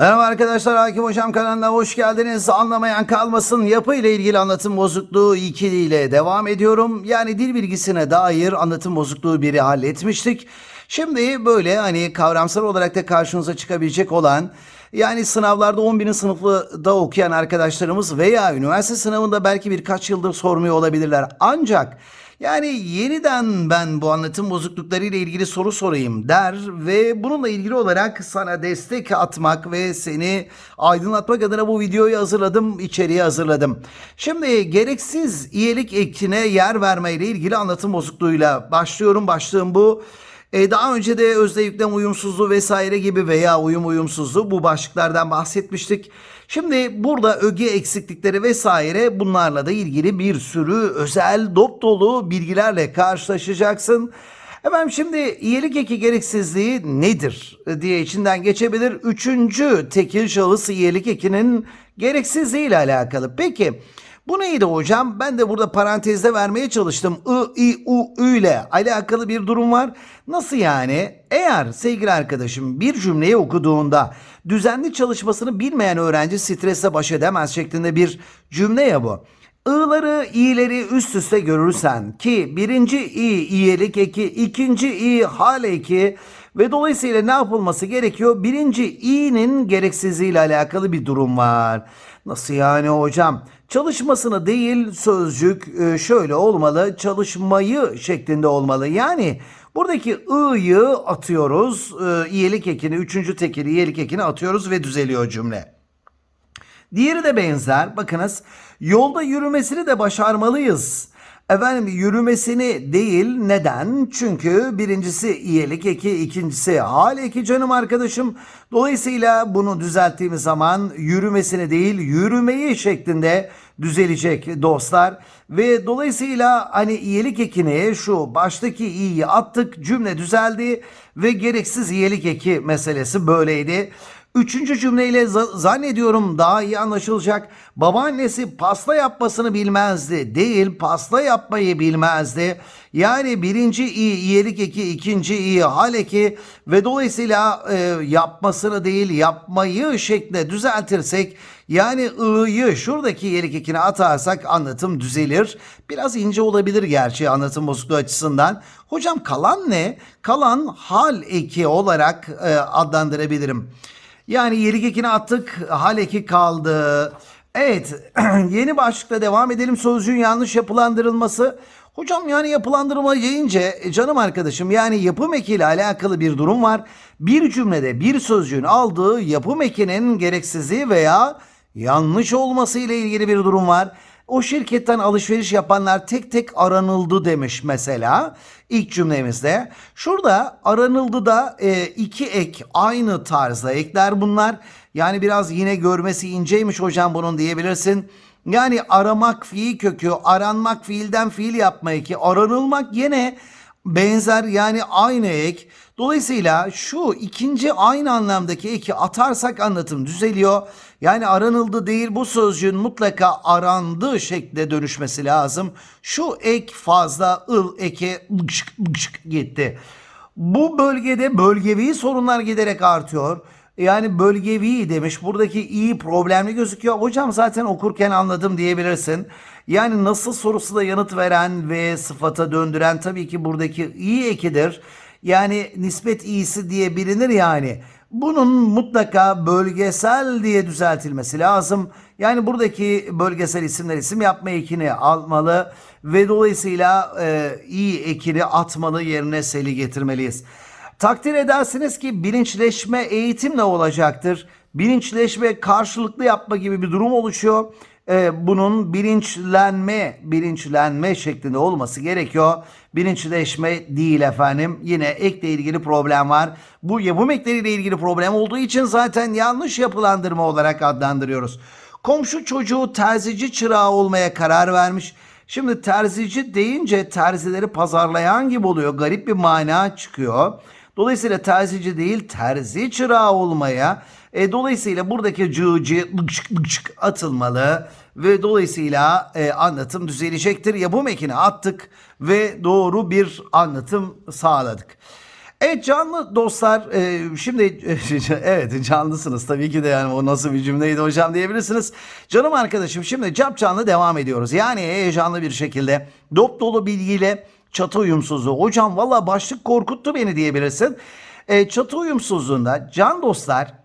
Merhaba arkadaşlar Hakim Hocam kanalına hoş geldiniz. Anlamayan kalmasın yapı ile ilgili anlatım bozukluğu ikiliyle devam ediyorum. Yani dil bilgisine dair anlatım bozukluğu biri halletmiştik. Şimdi böyle hani kavramsal olarak da karşınıza çıkabilecek olan yani sınavlarda 11. sınıfta okuyan arkadaşlarımız veya üniversite sınavında belki birkaç yıldır sormuyor olabilirler. Ancak yani yeniden ben bu anlatım bozuklukları ile ilgili soru sorayım der ve bununla ilgili olarak sana destek atmak ve seni aydınlatmak adına bu videoyu hazırladım, içeriği hazırladım. Şimdi gereksiz iyilik ekine yer verme ile ilgili anlatım bozukluğuyla başlıyorum. Başlığım bu. E, daha önce de özde yüklem uyumsuzluğu vesaire gibi veya uyum uyumsuzluğu bu başlıklardan bahsetmiştik. Şimdi burada öge eksiklikleri vesaire bunlarla da ilgili bir sürü özel dop dolu bilgilerle karşılaşacaksın. Efendim şimdi iyilik eki gereksizliği nedir diye içinden geçebilir. Üçüncü tekil şahıs iyilik ekinin gereksizliği ile alakalı. Peki bu neydi hocam? Ben de burada parantezde vermeye çalıştım. I, I, U, Ü ile alakalı bir durum var. Nasıl yani? Eğer sevgili arkadaşım bir cümleyi okuduğunda düzenli çalışmasını bilmeyen öğrenci stresle baş edemez şeklinde bir cümle ya bu. I'ları, i'leri üst üste görürsen ki birinci i iyilik eki, ikinci i hal eki ve dolayısıyla ne yapılması gerekiyor? Birinci i'nin gereksizliği ile alakalı bir durum var. Nasıl yani hocam? Çalışmasını değil sözcük e, şöyle olmalı, çalışmayı şeklinde olmalı. Yani buradaki i'yı atıyoruz, e, iyilik ekini, üçüncü tekini iyilik ekini atıyoruz ve düzeliyor cümle. Diğeri de benzer. Bakınız yolda yürümesini de başarmalıyız. Efendim yürümesini değil neden? Çünkü birincisi iyilik eki, ikincisi hal eki canım arkadaşım. Dolayısıyla bunu düzelttiğimiz zaman yürümesini değil yürümeyi şeklinde düzelecek dostlar. Ve dolayısıyla hani iyilik ekini şu baştaki iyiyi attık cümle düzeldi ve gereksiz iyilik eki meselesi böyleydi. Üçüncü cümleyle za- zannediyorum daha iyi anlaşılacak. Babaannesi pasta yapmasını bilmezdi. Değil pasta yapmayı bilmezdi. Yani birinci iyi iyilik eki, ikinci iyi hal eki ve dolayısıyla e, yapmasını değil yapmayı şeklinde düzeltirsek yani ı'yı şuradaki iyilik ekine atarsak anlatım düzelir. Biraz ince olabilir gerçi anlatım bozukluğu açısından. Hocam kalan ne? Kalan hal eki olarak e, adlandırabilirim. Yani iyilik ekini attık, hal eki kaldı. Evet, yeni başlıkla devam edelim. Sözcüğün yanlış yapılandırılması. Hocam yani yapılandırma deyince e, canım arkadaşım yani yapım ekiyle alakalı bir durum var. Bir cümlede bir sözcüğün aldığı yapım ekinin gereksizliği veya yanlış olması ile ilgili bir durum var. O şirketten alışveriş yapanlar tek tek aranıldı demiş mesela ilk cümlemizde. Şurada aranıldı da e, iki ek aynı tarzda ekler bunlar. Yani biraz yine görmesi inceymiş hocam bunun diyebilirsin. Yani aramak fiil kökü, aranmak fiilden fiil yapma eki, aranılmak yine benzer yani aynı ek. Dolayısıyla şu ikinci aynı anlamdaki eki atarsak anlatım düzeliyor. Yani aranıldı değil bu sözcüğün mutlaka arandı şeklinde dönüşmesi lazım. Şu ek fazla ıl eki lıkşık lıkşık gitti. Bu bölgede bölgevi sorunlar giderek artıyor. Yani bölgevi demiş. Buradaki iyi problemli gözüküyor. Hocam zaten okurken anladım diyebilirsin. Yani nasıl sorusuna yanıt veren ve sıfata döndüren tabii ki buradaki iyi ekidir. Yani nispet iyisi diye bilinir yani. Bunun mutlaka bölgesel diye düzeltilmesi lazım. Yani buradaki bölgesel isimler isim yapma ekini almalı ve dolayısıyla e, iyi ekini atmalı yerine seli getirmeliyiz. Takdir edersiniz ki bilinçleşme eğitimle olacaktır. Bilinçleşme karşılıklı yapma gibi bir durum oluşuyor. Ee, bunun bilinçlenme, bilinçlenme şeklinde olması gerekiyor. Bilinçleşme değil efendim. Yine ekle ilgili problem var. Bu yapım ekleriyle ilgili problem olduğu için zaten yanlış yapılandırma olarak adlandırıyoruz. Komşu çocuğu terzici çırağı olmaya karar vermiş. Şimdi terzici deyince terzileri pazarlayan gibi oluyor. Garip bir mana çıkıyor. Dolayısıyla terzici değil terzi çırağı olmaya e, dolayısıyla buradaki cıcı lıkşık lıkşık atılmalı ve dolayısıyla e, anlatım düzelecektir. Yapım ekini attık ve doğru bir anlatım sağladık. Evet canlı dostlar e, şimdi evet canlısınız tabii ki de yani o nasıl bir cümleydi hocam diyebilirsiniz. Canım arkadaşım şimdi cap canlı devam ediyoruz. Yani heyecanlı bir şekilde dop dolu bilgiyle çatı uyumsuzluğu. Hocam valla başlık korkuttu beni diyebilirsin. E, çatı uyumsuzluğunda can dostlar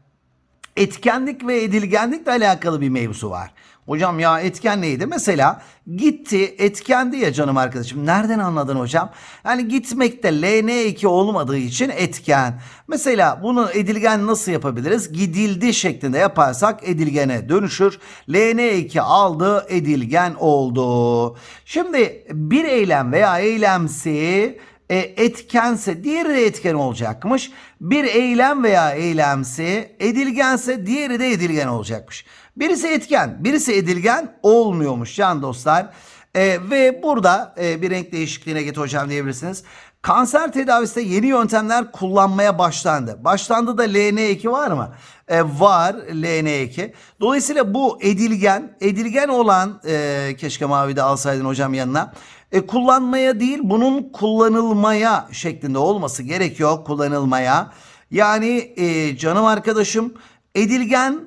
etkenlik ve edilgenlikle alakalı bir mevzu var. Hocam ya etken neydi? Mesela gitti etkendi ya canım arkadaşım. Nereden anladın hocam? Yani gitmekte LN2 olmadığı için etken. Mesela bunu edilgen nasıl yapabiliriz? Gidildi şeklinde yaparsak edilgene dönüşür. LN2 aldı edilgen oldu. Şimdi bir eylem veya eylemsi e, etkense diğeri de etken olacakmış. Bir eylem veya eylemsi edilgense diğeri de edilgen olacakmış. Birisi etken, birisi edilgen olmuyormuş can dostlar. E, ve burada e, bir renk değişikliğine git hocam diyebilirsiniz. Kanser tedavisinde yeni yöntemler kullanmaya başlandı. Başlandı da LN2 var mı? E, var LN2. Dolayısıyla bu edilgen, edilgen olan e, keşke mavi de alsaydın hocam yanına. E, kullanmaya değil bunun kullanılmaya şeklinde olması gerekiyor kullanılmaya. Yani e, canım arkadaşım edilgen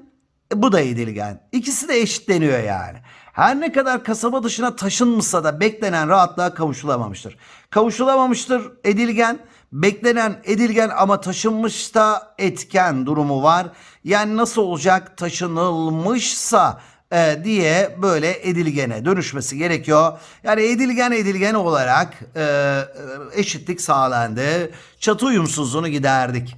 e, bu da edilgen. İkisi de eşitleniyor yani. Her ne kadar kasaba dışına taşınmışsa da beklenen rahatlığa kavuşulamamıştır. Kavuşulamamıştır edilgen, beklenen edilgen ama taşınmış da etken durumu var. Yani nasıl olacak taşınılmışsa e, diye böyle edilgene dönüşmesi gerekiyor. Yani edilgen edilgen olarak e, e, eşitlik sağlandı. Çatı uyumsuzluğunu giderdik.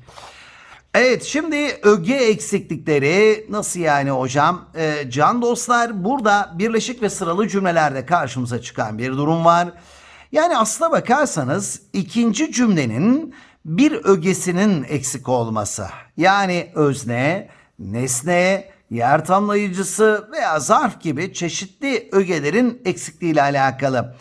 Evet şimdi öge eksiklikleri nasıl yani hocam? Ee, can dostlar burada birleşik ve sıralı cümlelerde karşımıza çıkan bir durum var. Yani aslına bakarsanız ikinci cümlenin bir ögesinin eksik olması. Yani özne, nesne, yer tamlayıcısı veya zarf gibi çeşitli ögelerin eksikliğiyle alakalı.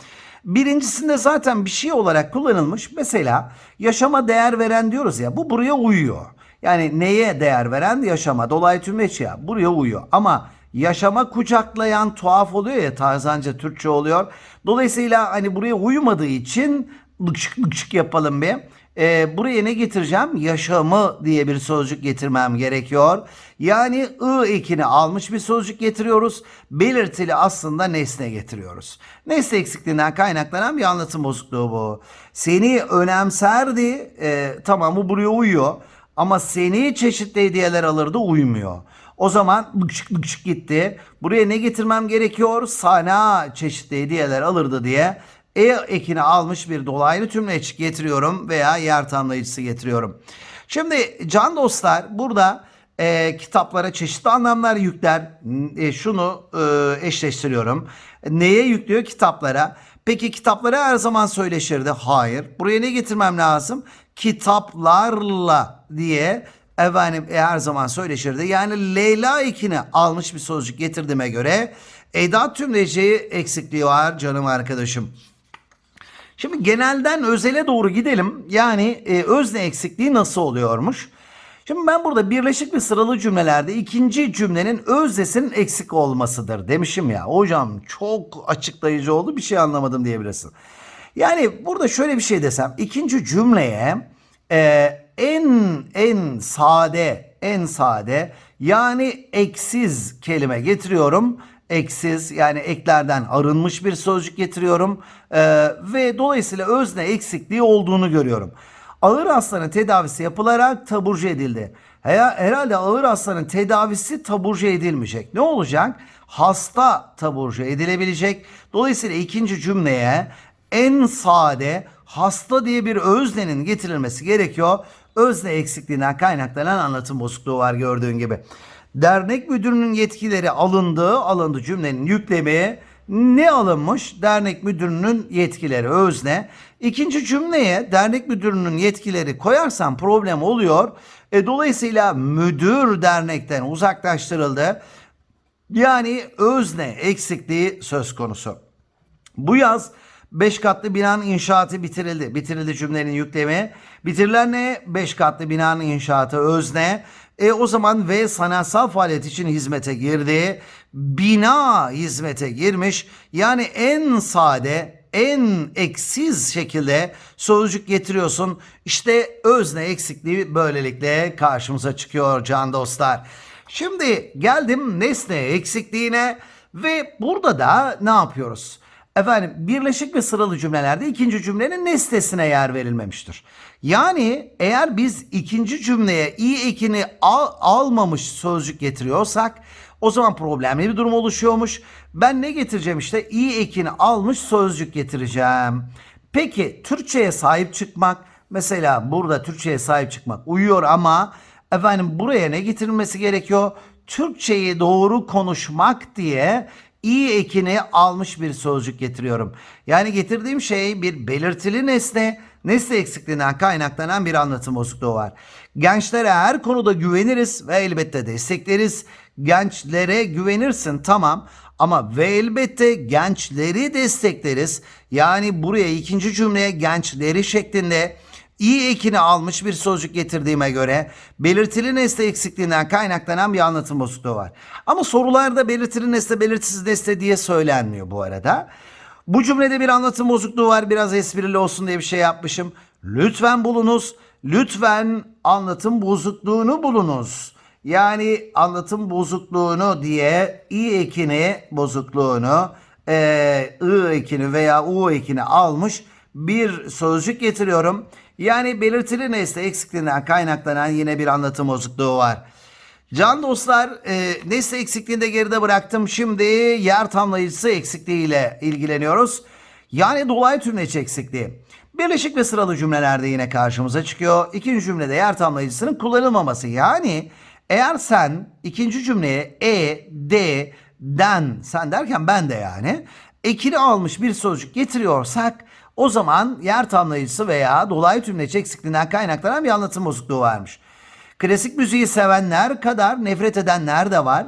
Birincisinde zaten bir şey olarak kullanılmış. Mesela yaşama değer veren diyoruz ya bu buraya uyuyor. Yani neye değer veren? Yaşama. Dolayı tümleç ya. Buraya uyuyor. Ama yaşama kucaklayan tuhaf oluyor ya tarzanca Türkçe oluyor. Dolayısıyla hani buraya uyumadığı için lıkşık lıkşık yapalım bir. Ee, buraya ne getireceğim? Yaşamı diye bir sözcük getirmem gerekiyor. Yani ı ekini almış bir sözcük getiriyoruz. Belirtili aslında nesne getiriyoruz. Nesne eksikliğinden kaynaklanan bir anlatım bozukluğu bu. Seni önemserdi. Ee, tamam bu buraya uyuyor. Ama seni çeşitli hediyeler alırdı uymuyor. O zaman bıkşık bıkşık gitti. Buraya ne getirmem gerekiyor? Sana çeşitli hediyeler alırdı diye e ekini almış bir dolaylı tümleç getiriyorum veya yer tamlayıcısı getiriyorum. Şimdi can dostlar burada e, kitaplara çeşitli anlamlar yükler. E, şunu e, eşleştiriyorum. Neye yüklüyor? Kitaplara. Peki kitaplara her zaman söyleşirdi. Hayır. Buraya ne getirmem lazım? Kitaplarla diye efendim e, her zaman söyleşirdi. Yani Leyla ikini almış bir sözcük getirdiğime göre edat tümleci eksikliği var canım arkadaşım. Şimdi genelden özele doğru gidelim. Yani e, özne eksikliği nasıl oluyormuş? Şimdi ben burada birleşik ve sıralı cümlelerde ikinci cümlenin öznesinin eksik olmasıdır demişim ya. Hocam çok açıklayıcı oldu bir şey anlamadım diyebilirsin. Yani burada şöyle bir şey desem ikinci cümleye e, en en sade en sade yani eksiz kelime getiriyorum eksiz yani eklerden arınmış bir sözcük getiriyorum ee, ve dolayısıyla özne eksikliği olduğunu görüyorum. Ağır hastanın tedavisi yapılarak taburcu edildi. Herhalde ağır hastanın tedavisi taburcu edilmeyecek. Ne olacak? Hasta taburcu edilebilecek. Dolayısıyla ikinci cümleye en sade hasta diye bir öznenin getirilmesi gerekiyor. Özne eksikliğinden kaynaklanan anlatım bozukluğu var gördüğün gibi. Dernek müdürünün yetkileri alındı, alındı cümlenin yüklemi ne alınmış? Dernek müdürünün yetkileri özne. İkinci cümleye dernek müdürünün yetkileri koyarsan problem oluyor. E, dolayısıyla müdür dernekten uzaklaştırıldı. Yani özne eksikliği söz konusu. Bu yaz 5 katlı binanın inşaatı bitirildi. Bitirildi cümlenin yüklemi. Bitirilen ne? 5 katlı binanın inşaatı özne. E o zaman ve sanatsal faaliyet için hizmete girdi. Bina hizmete girmiş. Yani en sade en eksiz şekilde sözcük getiriyorsun. İşte özne eksikliği böylelikle karşımıza çıkıyor can dostlar. Şimdi geldim nesne eksikliğine ve burada da ne yapıyoruz? Efendim birleşik ve sıralı cümlelerde ikinci cümlenin nesnesine yer verilmemiştir. Yani eğer biz ikinci cümleye i ekini al, almamış sözcük getiriyorsak o zaman problemli bir durum oluşuyormuş. Ben ne getireceğim işte i ekini almış sözcük getireceğim. Peki Türkçe'ye sahip çıkmak mesela burada Türkçe'ye sahip çıkmak uyuyor ama efendim buraya ne getirilmesi gerekiyor? Türkçeyi doğru konuşmak diye i ekini almış bir sözcük getiriyorum. Yani getirdiğim şey bir belirtili nesne, nesne eksikliğinden kaynaklanan bir anlatım bozukluğu var. Gençlere her konuda güveniriz ve elbette destekleriz. Gençlere güvenirsin tamam ama ve elbette gençleri destekleriz. Yani buraya ikinci cümleye gençleri şeklinde i ekini almış bir sözcük getirdiğime göre belirtili nesne eksikliğinden kaynaklanan bir anlatım bozukluğu var. Ama sorularda belirtili nesne belirtisiz nesne diye söylenmiyor bu arada. Bu cümlede bir anlatım bozukluğu var. Biraz esprili olsun diye bir şey yapmışım. Lütfen bulunuz. Lütfen anlatım bozukluğunu bulunuz. Yani anlatım bozukluğunu diye i ekini bozukluğunu, e, ı ekini veya u ekini almış bir sözcük getiriyorum. Yani belirtili nesne eksikliğinden kaynaklanan yine bir anlatım bozukluğu var. Can dostlar e, nesne eksikliğini de geride bıraktım. Şimdi yer tamlayıcısı eksikliğiyle ilgileniyoruz. Yani dolaylı tümleç eksikliği. Birleşik ve sıralı cümlelerde yine karşımıza çıkıyor. İkinci cümlede yer tamlayıcısının kullanılmaması. Yani eğer sen ikinci cümleye e, de, den, sen derken ben de yani ekini almış bir sözcük getiriyorsak o zaman yer tamlayıcısı veya dolaylı tümleç eksikliğinden kaynaklanan bir anlatım bozukluğu varmış. Klasik müziği sevenler kadar nefret edenler de var.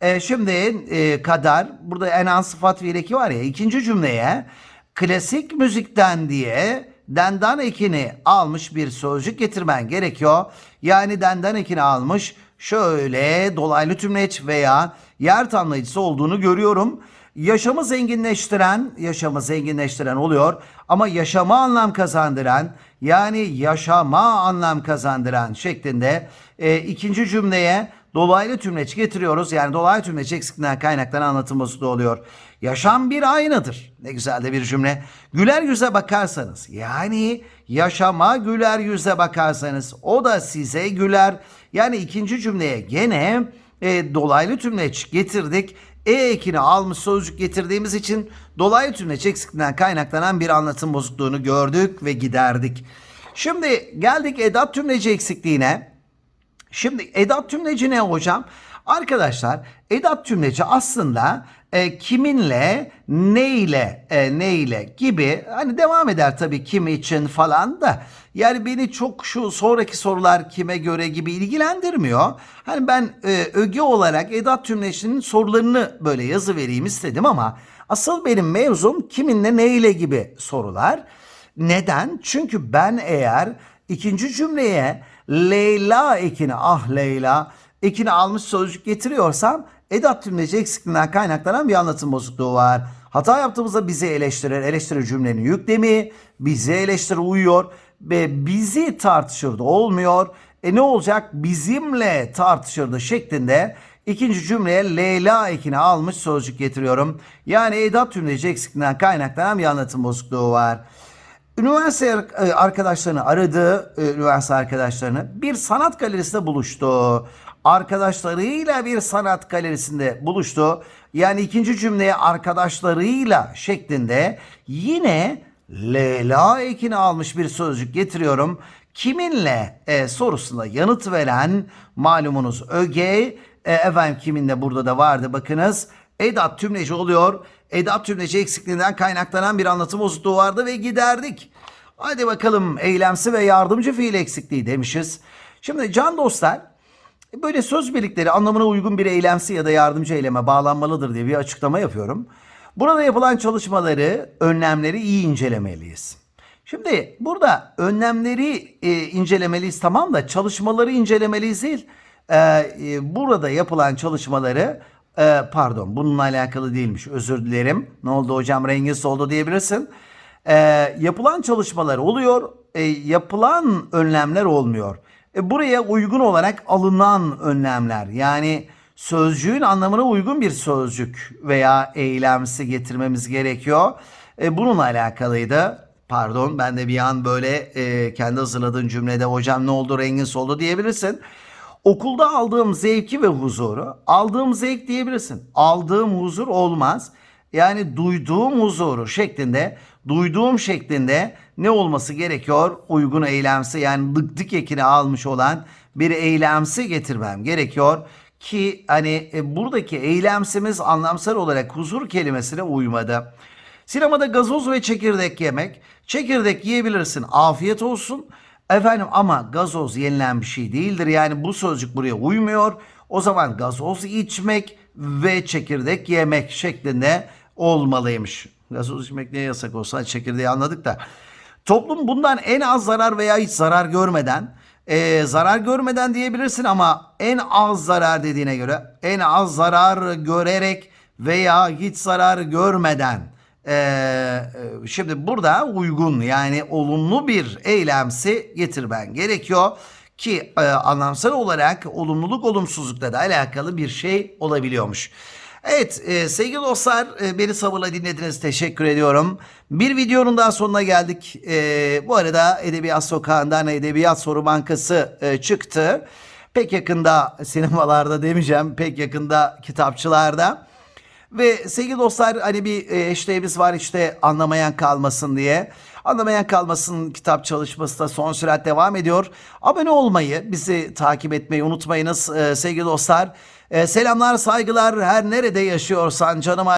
E, şimdi e, kadar burada en az sıfat fiil var ya ikinci cümleye klasik müzikten diye dendan ekini almış bir sözcük getirmen gerekiyor. Yani dendan ekini almış şöyle dolaylı tümleç veya yer tamlayıcısı olduğunu görüyorum. Yaşamı zenginleştiren, yaşamı zenginleştiren oluyor ama yaşama anlam kazandıran yani yaşama anlam kazandıran şeklinde e, ikinci cümleye dolaylı tümleç getiriyoruz. Yani dolaylı tümleç eksikliğinden kaynaklanan anlatım bozukluğu oluyor. Yaşam bir aynadır. Ne güzel de bir cümle. Güler yüze bakarsanız yani yaşama güler yüze bakarsanız o da size güler. Yani ikinci cümleye gene e, dolaylı tümleç getirdik. E ekini almış sözcük getirdiğimiz için dolaylı tümleç eksikliğinden kaynaklanan bir anlatım bozukluğunu gördük ve giderdik. Şimdi geldik edat tümleci eksikliğine. Şimdi edat tümleci ne hocam? Arkadaşlar edat tümleci aslında e, kiminle, neyle, e, neyle gibi hani devam eder tabii kim için falan da yani beni çok şu sonraki sorular kime göre gibi ilgilendirmiyor. Hani ben e, öge olarak edat tümleçinin sorularını böyle yazı vereyim istedim ama asıl benim mevzum kiminle neyle gibi sorular. Neden? Çünkü ben eğer ikinci cümleye Leyla ekini ah Leyla ekini almış sözcük getiriyorsam edat tümleci eksikliğinden kaynaklanan bir anlatım bozukluğu var. Hata yaptığımızda bizi eleştirir. Eleştirir cümlenin yüklemi. Bizi eleştirir uyuyor. Ve bizi tartışırdı olmuyor. E ne olacak? Bizimle tartışırdı şeklinde ikinci cümleye Leyla ekini almış sözcük getiriyorum. Yani edat tümleci eksikliğinden kaynaklanan bir anlatım bozukluğu var. Üniversite arkadaşlarını aradı, üniversite arkadaşlarını bir sanat galerisinde buluştu. Arkadaşlarıyla bir sanat galerisinde buluştu. Yani ikinci cümleye arkadaşlarıyla şeklinde yine Leyla ekini almış bir sözcük getiriyorum. Kiminle e, sorusuna yanıt veren malumunuz öge. E, efendim kiminle burada da vardı bakınız. Edat tümleci oluyor. Edat tümleci eksikliğinden kaynaklanan bir anlatım bozukluğu vardı ve giderdik. Hadi bakalım eylemsi ve yardımcı fiil eksikliği demişiz. Şimdi can dostlar böyle söz birlikleri anlamına uygun bir eylemsi ya da yardımcı eyleme bağlanmalıdır diye bir açıklama yapıyorum. Burada yapılan çalışmaları, önlemleri iyi incelemeliyiz. Şimdi burada önlemleri e, incelemeliyiz tamam da çalışmaları incelemeliyiz değil. E, e, burada yapılan çalışmaları Ee, pardon bununla alakalı değilmiş özür dilerim. Ne oldu hocam rengin soldu diyebilirsin. Ee, yapılan çalışmalar oluyor. e, yapılan önlemler olmuyor. E, buraya uygun olarak alınan önlemler yani sözcüğün anlamına uygun bir sözcük veya eylemsi getirmemiz gerekiyor. E, bununla alakalıydı. Pardon ben de bir an böyle e, kendi hazırladığın cümlede hocam ne oldu rengin soldu diyebilirsin. Okulda aldığım zevki ve huzuru aldığım zevk diyebilirsin. Aldığım huzur olmaz. Yani duyduğum huzuru şeklinde, duyduğum şeklinde ne olması gerekiyor? Uygun eylemsi yani dık dık ekini almış olan bir eylemsi getirmem gerekiyor ki hani e, buradaki eylemsimiz anlamsal olarak huzur kelimesine uymadı. Sinemada gazoz ve çekirdek yemek. Çekirdek yiyebilirsin. Afiyet olsun. Efendim ama gazoz yenilen bir şey değildir. Yani bu sözcük buraya uymuyor. O zaman gazoz içmek ve çekirdek yemek şeklinde olmalıymış. Gazoz içmek niye yasak olsa çekirdeği anladık da. Toplum bundan en az zarar veya hiç zarar görmeden e, zarar görmeden diyebilirsin ama en az zarar dediğine göre en az zarar görerek veya hiç zarar görmeden ee, şimdi burada uygun yani olumlu bir eylemsi getirmen gerekiyor ki e, anlamsal olarak olumluluk olumsuzlukla da alakalı bir şey olabiliyormuş. Evet e, sevgili dostlar e, beni sabırla dinlediniz teşekkür ediyorum. Bir videonun daha sonuna geldik. E, bu arada Edebiyat Sokağı'ndan Edebiyat Soru Bankası e, çıktı. Pek yakında sinemalarda demeyeceğim pek yakında kitapçılarda. Ve sevgili dostlar hani bir e, hashtagimiz var işte anlamayan kalmasın diye. Anlamayan kalmasın kitap çalışması da son sürat devam ediyor. Abone olmayı, bizi takip etmeyi unutmayınız e, sevgili dostlar. E, selamlar, saygılar. Her nerede yaşıyorsan canım